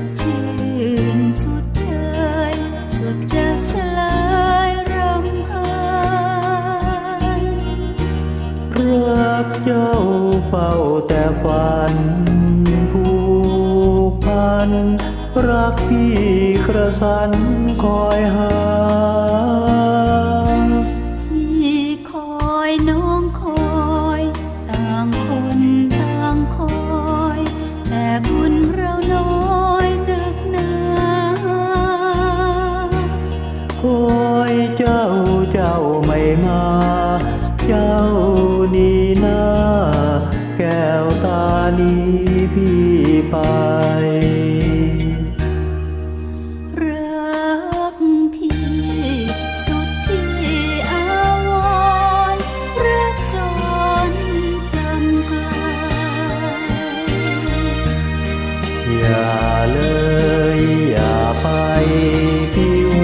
ดชื่นสุดเชสุดจะเฉรำคาญรักเจ้าเฝ้าแต่ฝันผูกพัน รักพี่กระสันคอยหา ไป รักพี่สุดที่อาวรณ์รักจนจำไกลอย่าเลยอย่าไป พี่ห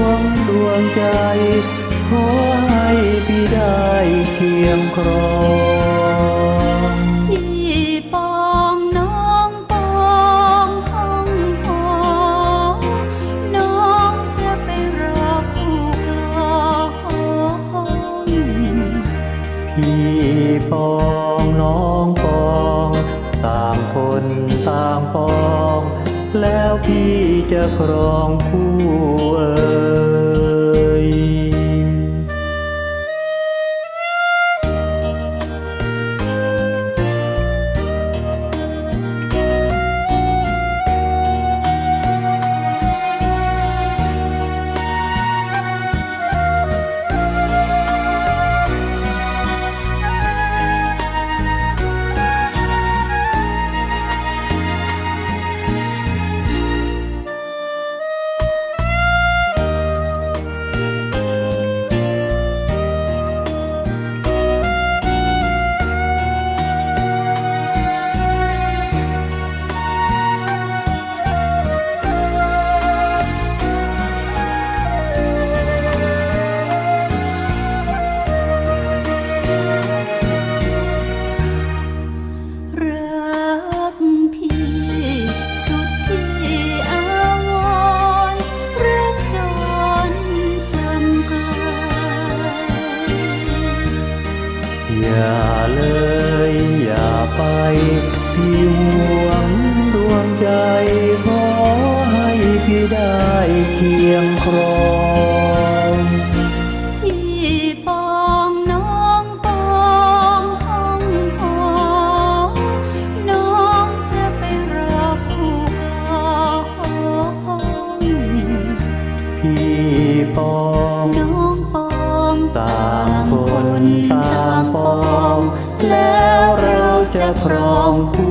วงดวงใจ ขอให้พี่ได้เคียงครอง พี่ปองน้องปองต่างคนต่างปอง แล้วพี่จะครองผู้เอ่ย อย่าไปพี่ห่วงดวงใจขอให้พี่ได้เคียงครองพี่ปองน้องปองห้องหอน้องจะไปรอคู่กลองพี่ปองน้องปองต่างคนต่าง องแล้วเรองคู่